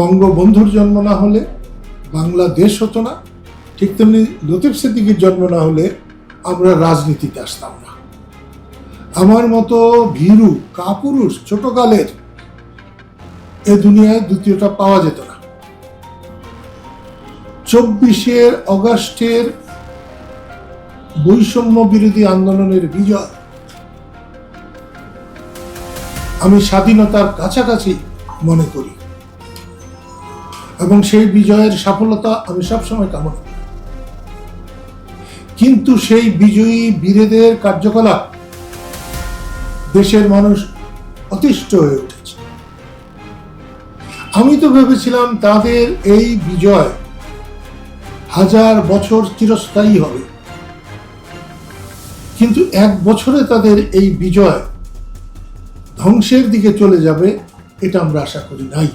বঙ্গবন্ধুর জন্ম না হলে, বাংলাদেশ হতো না, ঠিক তেমনি লতিফ সিদ্দিকির জন্ম না হলে আমরা রাজনীতিতে আসতাম না। আমার মতো ভীরু, কাপুরুষ, ছোটকালের এ দুনিয়ায় দ্বিতীয়টা পাওয়া যেত না। চব্বিশের অগাস্টের বৈষম্য বিরোধী আন্দোলনের বিজয়। আমি স্বাধীনতার কাছাকাছি মনে করি। এবং সেই বিজয়ের সফলতা আমি সবসময় কামনা করি। কিন্তু সেই বিজয়ী বীরেদের কার্যকলাপ দেশের মানুষ অতিষ্ঠ হয়ে উঠেছে। আমি তো ভেবেছিলাম তাদের এই বিজয় হাজার বছর চিরস্থায়ী হবে। কিন্তু এক বছরে তাদের এই বিজয় ধ্বংসের দিকে চলে যাবে, এটা আমরা আশা করি নাই।